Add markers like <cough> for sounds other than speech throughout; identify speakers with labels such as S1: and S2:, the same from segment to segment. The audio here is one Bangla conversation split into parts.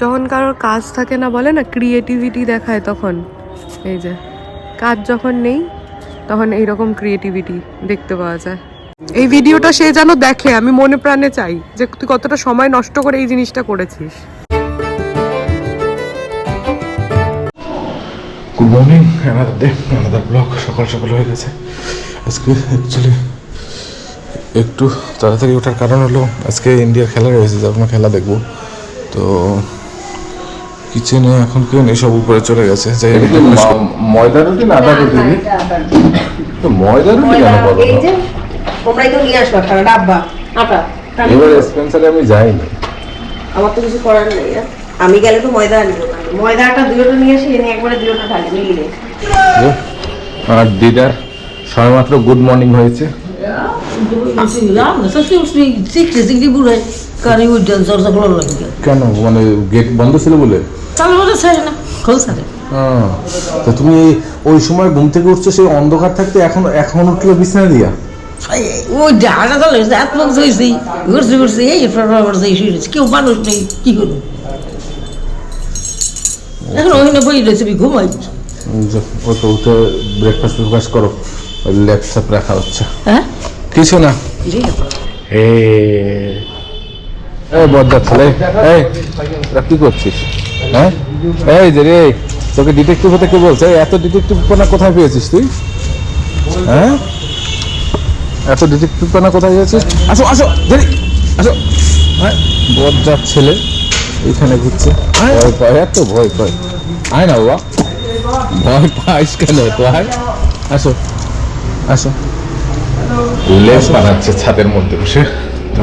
S1: যখন কারোর কাজ থাকে না, বলে না ক্রিয়েটিভিটি দেখায় তখন। এই যে, কাজ যখন নেই, তখন এইরকম ক্রিয়েটিভিটি দেখতে পাওয়া যায়। এই ভিডিওটা সে যেন দেখে, আমি মনে প্রাণে চাই যে তুই কতটা সময় নষ্ট করে এই জিনিসটা করেছিস।
S2: Good morning another day another blog সকাল সকাল হয়ে গেছে। আজকে অ্যাকচুয়ালি একটু তাড়াতাড়ি ওঠার কারণ হলো, আজকে ইন্ডিয়ার খেলা রয়েছে যখন খেলা দেখব। তো কিচেনে এখন কেউ নেই সব উপরে চলে গেছে যাই হোক,
S3: ময়দা রুটি না আদা রুটি তো ময়দা রুটি কেন বলো
S4: এই যে তোমরাই তো নিয়ে আসবা খারাপ ডাব্বা আটা
S3: এবার স্পেন্সারে আমি যাইনি
S4: আমার তো কিছু করার নেই আমি গেলে তো ময়দা আনব ময়দা আটা দুটোটা নিয়ে আসি এনে একবারে দুটোটা ঢালি মিলিয়ে
S3: আর দিদার সবেমাত্র গুড মর্নিং হয়েছে
S5: চিকটি বুড়ে কারি উঠেন চর্চা করার লাগে
S3: কেন? মানে গেট বন্ধ ছিল বলে?
S5: তাহলে বলে ছাড়ে না খোল ছাড়ে
S3: তো তুমি ওই সময় ঘুম থেকে উঠছো সেই অন্ধকার থাকতে এখন এখন উঠল বিছানা দিয়া?
S5: ওই ডাটা চলে গেছে এত লোক হয়েছে ঘুরছে ঘুরছে এই শুয়েছে কেউ মানুষ নেই কি করব? এখন ওখানে বই রয়েছে আমি ঘুমাই
S3: উম, যে, ও তো উঠে ব্রেকফাস্ট ব্রেকফাস্ট করো। ওই ল্যাপটপ রাখা হচ্ছে।
S5: হ্যাঁ?
S3: কিছু না। এ এই বজ্জাত ছেলে এই তোরা কি করছিস? হ্যাঁ? এই যে রে তোকে ডিটেকটিভ হতে কে বলছে? এত ডিটেকটিভ পানা কোথায় পেয়েছিস তুই? হ্যাঁ? এত ডিটেকটিভ পানা কোথায় পেয়েছিস? আসো আসো দেরি আসো। হ্যাঁ? বজ্জাত ছেলে এইখানে ঘুরছে। ভয় পায় এত ভয় পায়। আয় না বাবা। ভয় পাইস কেন তো আয়। আসো আসো। লেস বানাচ্ছে ছাদের মধ্যে বসে। তো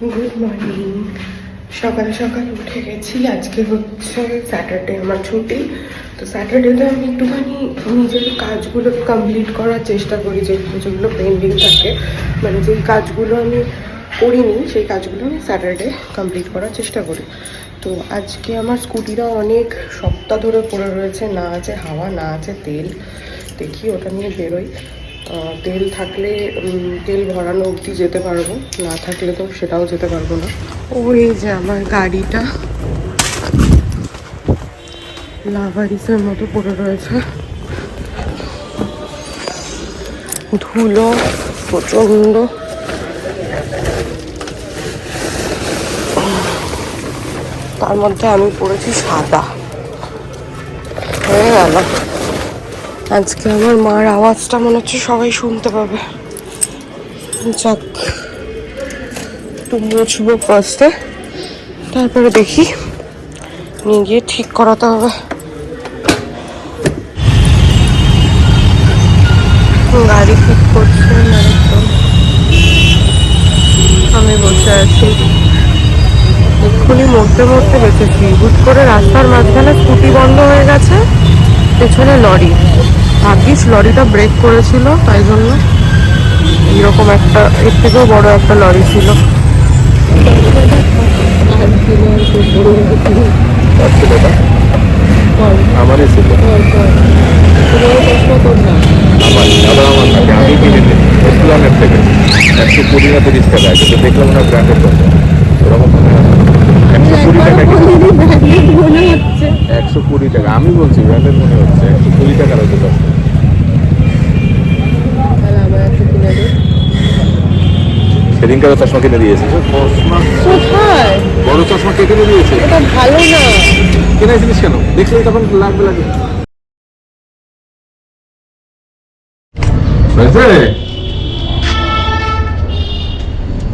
S1: গুড মর্নিং সকাল সকাল উঠে গেছি। আজকে হচ্ছে স্যাটারডে আমার ছুটি। তো স্যাটারডেতে আমি একটুখানি নিজের কাজগুলো কমপ্লিট করার চেষ্টা করি যেগুলো যেগুলো পেন্ডিং থাকে। মানে যেই কাজগুলো আমি করিনি, সেই কাজগুলো আমি স্যাটারডে কমপ্লিট করার চেষ্টা করি। তো আজকে আমার স্কুটিটা অনেক সপ্তাহ ধরে পড়ে রয়েছে, না আছে হাওয়া, না আছে তেল। দেখি, ওটা নিয়ে বেরোই। তেল থাকলে তেল ভরানো অবধি যেতে পারব। না থাকলে তো সেটাও যেতে পারব না। ওই যে আমার গাড়িটা। লাভারিসের মতো পড়ে রয়েছে। ধুলো প্রচণ্ড। তার মধ্যে আমি পড়েছি সাদা। হয়ে গেল। আজকে আমার মার আওয়াজটা মনে হচ্ছে সবাই শুনতে পাবে। যাক একটু মুছবো ফার্স্টে তারপরে দেখি, নিয়ে গিয়ে ঠিক করাতে হবে। গাড়ি ঠিক করছে আমি বসে আছি। এক্ষুনি মরতে মরতে বেঁচেছি। হুট করে রাস্তার মাঝখানে স্কুটি বন্ধ হয়ে গেছে, পেছনে লরি। ভাগ্যিস লরিটা ব্রেক করেছিল তাই জন্য এরকম একটা এর থেকেও বড় একটা লরি ছিল।
S3: আমারই একশো কুড়ি না তিরিশ টাকা কিন্তু দেখলাম না ব্র্যান্ডের কথা ওরকম একশো কুড়ি টাকা একশো কুড়ি টাকা আমি বলছি ব্র্যান্ডের মনে হচ্ছে একশো কুড়ি টাকার হয়তো দশ
S1: তাহলে আমার একটা কিনে দিন
S3: সেদিনকার চশমা কিনে দিয়েছে।
S1: কোথায়
S3: বড় চশমা কে কিনে দিয়েছে?
S1: এটা ভালো না।
S3: কিনেছিলিস কেন? দেখলেই তখন লাগবে লাগে।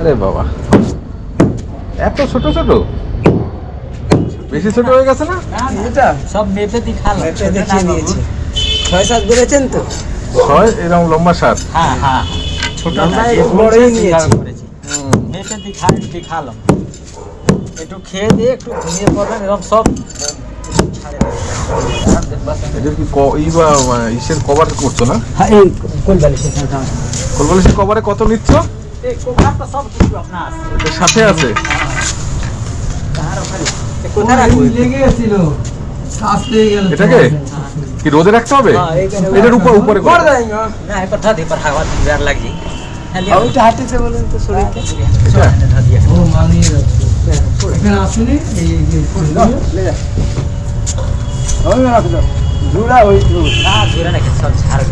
S3: আরে বাবা। এত ছোট ছোট? বেশি ছোট হয়ে গেছে না?
S5: সব মেপে দেখাল দেখিয়ে দিয়েছে। ছয় সাত বলেছেন তো?
S3: ছয় এরকম লম্বা সাত?
S5: হ্যাঁ হ্যাঁ। ছোট বড়ই নিয়েছি। মেপে দেখাল।
S6: একটু খেয়ে দিয়ে একটু ঘুমিয়ে এবং সব
S3: এটা কি ই বা মানে ইসের কভার করছ না?
S6: হ্যাঁ এই কোলবালি
S3: কোলবালিশের কভারে কত নিচ্ছ?
S6: এই কোভারটা সব কিছু আপনার আছে।
S3: সাথে আছে?
S6: কোথায় রাখব?
S5: লেগে গেছিল?
S3: এটাকে? কি রোদে রাখতে হবে? এটার উপর উপরে করে। দাও।
S6: না ধা দে এবার হাওয়া আর লাগি।
S5: ওইটা বলেন তো শরীরটা। ও এখানে আসুনি এই
S6: না ধরে নাকি সব ঝাড়।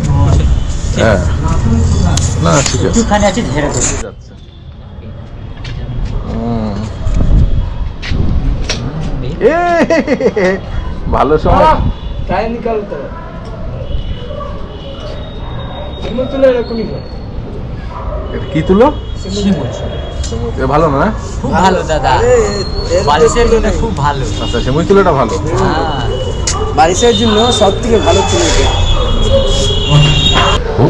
S3: হ্যাঁ। না ঠিক আছে।
S6: একটুখানি আছে ঝেড়ে
S3: যাচ্ছে। ভালো সময়।
S5: টাইম নিকাল তো তুলে এরকমই করে।
S3: কি তুলো? ভালো না?
S6: খুব ভালো দাদা। বালিশের জন্য খুব ভালো।
S3: আচ্ছা সেমুই তুলোটা ভালো।
S6: হ্যাঁ।
S5: বারিশের জন্য সব থেকে ভালো তুলে
S3: ও।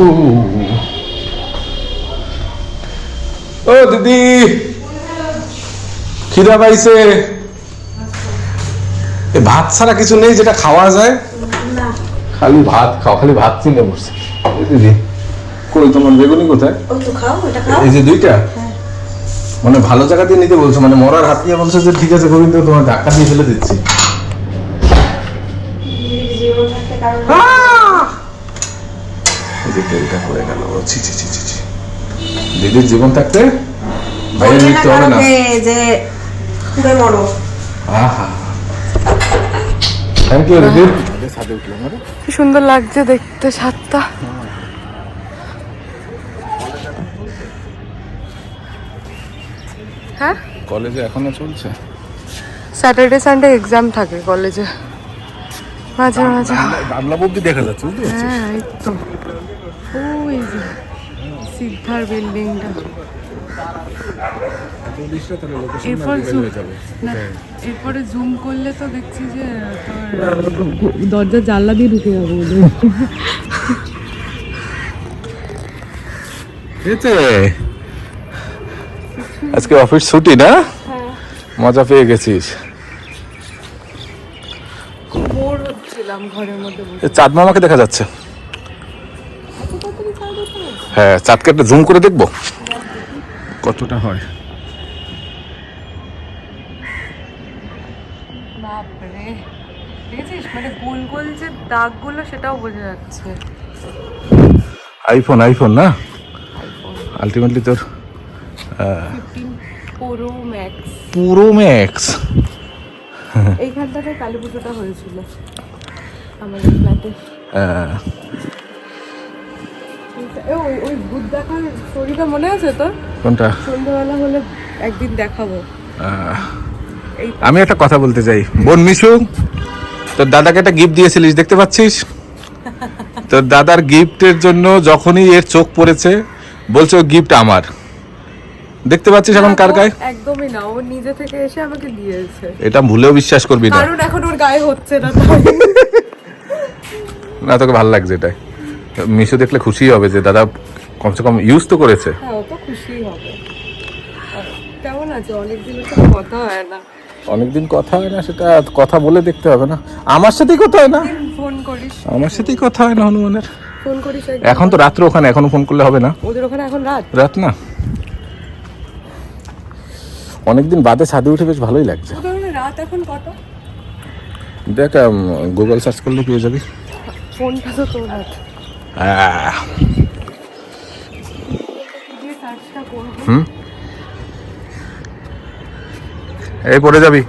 S3: ও দিদি। খিদা পাইছে। ভাত ছাড়া কিছু নেই যেটা খাওয়া যায়? খালি ভাত খাও খালি ভাত চিনে বসছে দিদি কই তোমার বেগুনি কোথায়?
S4: ওই তো খাও এটা খাও।
S3: এই যে দুইটা? মানে ভালো জায়গা দিয়ে নিতে বলছো মানে মরার হাত দিয়ে বলছো যে ঠিক আছে গোবিন্দ তোমার ধাক্কা দিয়ে ফেলে দিচ্ছি।
S4: জীবন থাকতে কারণ
S3: এই যে তেলটা পড়ে গেল ছি ছি ছি ছি ছি। দিদির জীবন থাকতে
S4: না
S3: মৃত্যু হবে না।
S4: যে মরো।
S3: আহা। থ্যাংক ইউ আরে
S1: কি সুন্দর লাগছে দেখতে ছাদটা। হ্যাঁ?
S3: কলেজে এখনও চলছে?
S1: স্যাটারডে সানডে এক্সাম থাকে কলেজে। মাঝে মাঝে।
S3: বাংলা অব্দি দেখা যাচ্ছে বুঝতে পারছিস?
S1: হ্যাঁ এই তো। ওই যে সিদ্ধার বিল্ডিংটা এরপর জুম করলে তো দেখছি যে তোর দরজার জানলা দিয়ে ঢুকে যাব
S3: আজকে অফিস ছুটি না? মজা পেয়ে গেছিস। চাঁদ মামাকে দেখা যাচ্ছে। হ্যাঁ চাঁদকে একটা জুম করে দেখব? কতটা হয়?
S1: বাপরে। দেখেছিস? মানে গোল গোল যে দাগগুলো সেটাও বোঝা যাচ্ছে।
S3: আইফোন আইফোন না? আলটিমেটলি তোর
S1: প্রো ম্যাক্স
S3: পুরো ম্যাক্স
S1: এইখানটাতে কালী পুজোটা হয়েছিল। আমাদের ফ্ল্যাটে ওই ওই ভূত দেখার স্টোরিটা মনে আছে তোর?
S3: কোনটা?
S1: সন্ধ্যাবেলা হলে একদিন দেখাবো।
S3: আমি একটা কথা বলতে চাই। বোন মিশু তোর দাদাকে একটা গিফট দিয়েছিলিস দেখতে পাচ্ছিস? <laughs> তোর দাদার গিফটের জন্য যখনই এর চোখ পড়েছে বলছে গিফট আমার। দেখতে পাচ্ছিস এখন কার গায়ে?
S1: একদমই না ও নিজে থেকে এসে আমাকে দিয়েছে।
S3: এটা ভুলেও বিশ্বাস করবি না।
S1: কারণ এখন ওর গায়ে হচ্ছে না <laughs>
S3: না তোকে ভালো লাগছে এটাই। মিশু দেখলে খুশি হবে যে দাদা কমসে কম ইউজ তো করেছে।
S1: হ্যাঁ তো খুশি হবে। কেমন আছে? অনেকদিন তো কথা হয় না।
S3: অনেকদিন কথা হয় না সেটা কথা বলে দেখতে হবে না। আমার সাথেই কথা হয় না।
S1: ফোন করিস।
S3: আমার সাথেই কথা হয় না হনুমানের।
S1: ফোন করিস
S3: এখন তো রাত্রে ওখানে এখনও ফোন করলে হবে না।
S1: ওদের ওখানে এখন রাত?
S3: রাত না। অনেকদিন বাদে ছাদে উঠে বেশ ভালোই লাগছে।
S1: রাত এখন কত
S3: দেখ গুগল সার্চ করলে পেয়ে যাবি।
S1: ফোনটা তো তোর হাত।
S3: হুম এই পড়ে যাবি।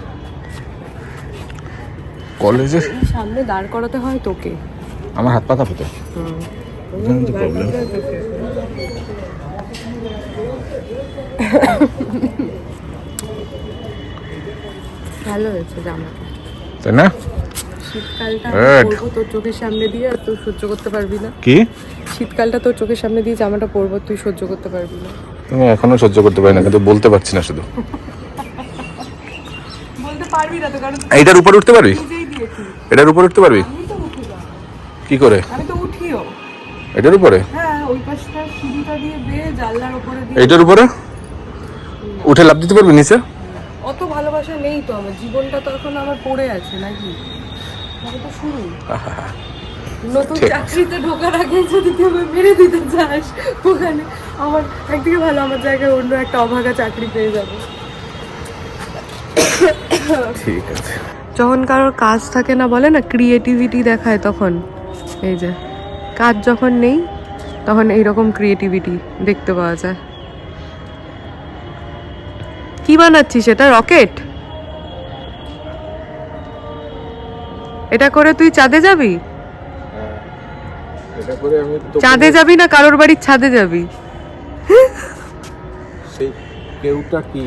S3: কলেজে?
S1: সামনে দাঁড় করাতে হয় তোকে।
S3: আমার হাত পেতে প্রবলেম
S1: ভালো হয়েছে জামাটা।
S3: তাই না?
S1: শীতকালটা
S3: Good.
S1: পরবো তোর চোখের সামনে দিয়ে আর তুই সহ্য করতে পারবি না।
S3: কি?
S1: শীতকালটা তোর চোখের সামনে দিয়ে জামাটা পরবো তুই সহ্য করতে পারবি না।
S3: তুমি এখনও সহ্য করতে পারি না কিন্তু বলতে পারছি না শুধু।
S1: বলতে পারবি না তো কারণ তুই
S3: এইটার উঠতে পারবি? এটার উপরে উঠতে পারবি? কি করে?
S1: আমি তো উঠিও।
S3: এটার উপরে?
S1: হ্যাঁ ওই পাশটা সিঁড়িটা দিয়ে বেয়ে জানলার উপরে দিয়ে।
S3: উপরে? উঠে লাভ দিতে পারবি নিচে?
S1: অত ভালোবাসা নেই তো আমার জীবনটা তো এখন আমার পড়ে আছে নাকি? তো শুরু <laughs> নতুন চাকরিতে ঢোকার আগে যদি কেউ আমায় মেরে দিতে চাস ওখানে আমার একদিকে ভালো আমার জায়গায় অন্য একটা অভাগা চাকরি পেয়ে যাব।
S2: ঠিক আছে।
S1: যখন কারোর কাজ থাকে না বলে না ক্রিয়েটিভিটি দেখায় তখন। এই যে কাজ যখন নেই তখন এইরকম ক্রিয়েটিভিটি দেখতে পাওয়া যায়। কি বানাচ্ছিস এটা? রকেট? এটা করে তুই চাঁদে যাবি?
S2: এটা করে আমি
S1: চাঁদে যাবি না কারোর বাড়ির ছাদে যাবি?
S2: সেই কেউটা কি?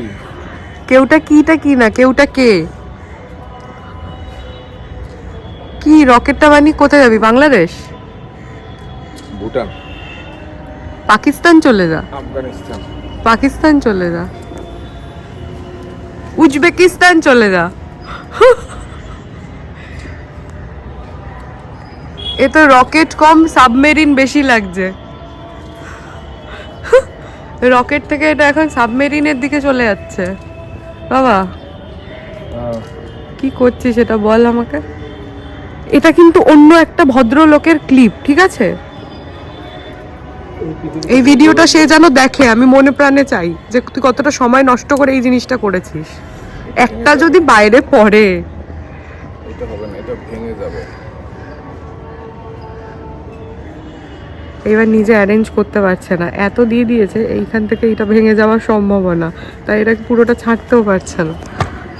S1: কেউটা কিটা কি না? কেউটা কে? কি রকেটটা বানিয়ে কোথায় যাবি? বাংলাদেশ?
S2: ভুটান।
S1: পাকিস্তান চলে যা।
S2: আফগানিস্তান।
S1: পাকিস্তান চলে যা। উজবেকিস্তান চলে যা। এ তো রকেট কম সাবমেরিন বেশি লাগছে। রকেট থেকে এটা এখন সাবমেরিনের দিকে চলে যাচ্ছে। বাবা কি করছিস এটা বল আমাকে। এটা কিন্তু অন্য একটা ভদ্রলোকের ক্লিপ ঠিক আছে? এই ভিডিওটা সে যেন দেখে আমি মনে প্রাণে চাই যে তুই কতটা সময় নষ্ট করে এই জিনিসটা করেছিস। একটা যদি বাইরে পড়ে এবার নিজে অ্যারেঞ্জ করতে পারছে না। এত দিয়ে দিয়েছে, এইখান থেকে এটা ভেঙে যাওয়ার সম্ভাবনা। তাই এটা পুরোটা ছাড়তেও পারছে না।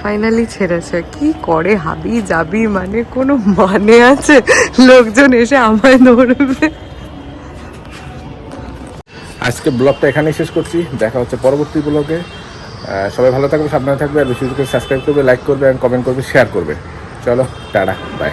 S1: ফাইনালি ছেড়েছে। কি করে হাবি যাবি? মানে কোনো মানে আছে? লোকজন এসে আমায় ধরবে।
S2: আজকে ব্লগটা এখানেই শেষ করছি। দেখা হচ্ছে পরবর্তী ব্লগে। সবাই ভালো থাকবে, সাবধানে থাকবে। আর বেশি করে সাবস্ক্রাইব করবে লাইক করবে কমেন্ট করবে শেয়ার করবে। চলো, টাটা বাই